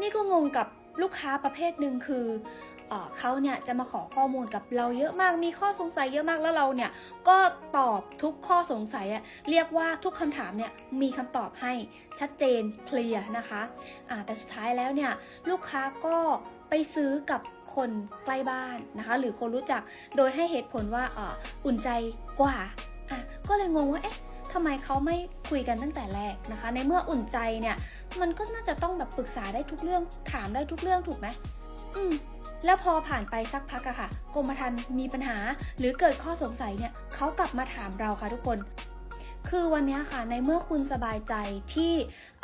นี่ก็งงกับลูกค้าประเภทหนึ่งคือเอเขาเนี่ยจะมาขอข้อมูลกับเราเยอะมาก มีข้อสงสัยเยอะมากแล้วเราเนี่ยก็ตอบทุกข้อสงสัยอะเรียกว่าทุกคำถามเนี่ยมีคำตอบให้ชัดเจนเคลียร์นะคะแต่สุดท้ายแล้วเนี่ยลูกค้าก็ไปซื้อกับคนใกล้บ้านนะคะหรือคนรู้จักโดยให้เหตุผลว่าอ,อุ่นใจกว่าก็เลยงงว่าเอ๊ะ ทำไมเขาไม่คุยกันตั้งแต่แรกนะคะ ในเมื่ออุ่นใจเนี่ย มันก็น่าจะต้องแบบปรึกษาได้ทุกเรื่อง ถามได้ทุกเรื่องถูกไหมอืมแล้วพอผ่านไปสักพักอะค่ะ กรมธรรม์มีปัญหา หรือเกิดข้อสงสัยเนี่ยเขากลับมาถามเราค่ะทุกคนคือวันนี้ค่ะในเมื่อคุณสบายใจที่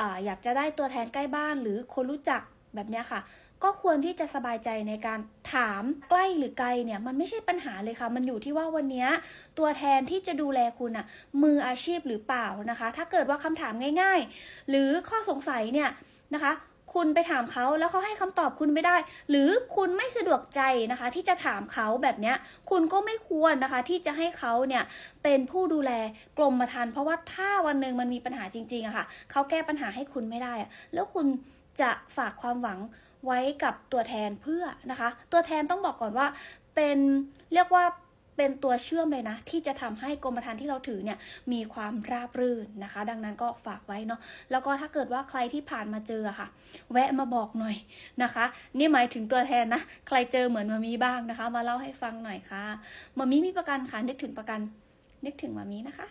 ออยากจะได้ตัวแทนใกล้บ้านหรือคนรู้จักแบบเนี้ยค่ะ ก็ควรที่จะสบายใจในการถามใกล้หรือไกลเนี่ยมันไม่ใช่ปัญหาเลยค่ะ มันอยู่ที่ว่าวันนี้ตัวแทนที่จะดูแลคุณอะมืออาชีพหรือเปล่านะคะ ถ้าเกิดว่าคำถามง่าย ๆ หรือข้อสงสัยเนี่ยนะคะคุณไปถามเขาแล้วเขาให้คำตอบคุณไม่ได้ หรือคุณไม่สะดวกใจนะคะ ที่จะถามเขาแบบเนี้ยคุณก็ไม่ควรนะคะ ที่จะให้เขาเนี่ยเป็นผู้ดูแลกรมธรรม์เพราะว่าถ้าวันหนึ่งมันมีปัญหาจริงๆอะค่ะเขาแก้ปัญหาให้คุณไม่ได้อะแล้วคุณจะฝากความหวัง ไว้กับตัวแทนเพื่อนะคะ ตัวแทนต้องบอกก่อนว่าเป็นเรียกว่าเป็นตัวเชื่อมเลยนะ ที่จะทำให้กรมธรรม์ที่เราถือเนี่ยมีความราบรื่นนะคะ ดังนั้นก็ฝากไว้เนาะแล้วก็ถ้าเกิดว่าใครที่ผ่านมาเจอค่ะ แวะมาบอกหน่อยนะคะ นี่หมายถึงตัวแทนนะ ใครเจอเหมือนมามีบ้างนะคะ มาเล่าให้ฟังหน่อยค่ะมามีมีประกันค่ะนึกถึงประกัน นึกถึงมามีนะคะ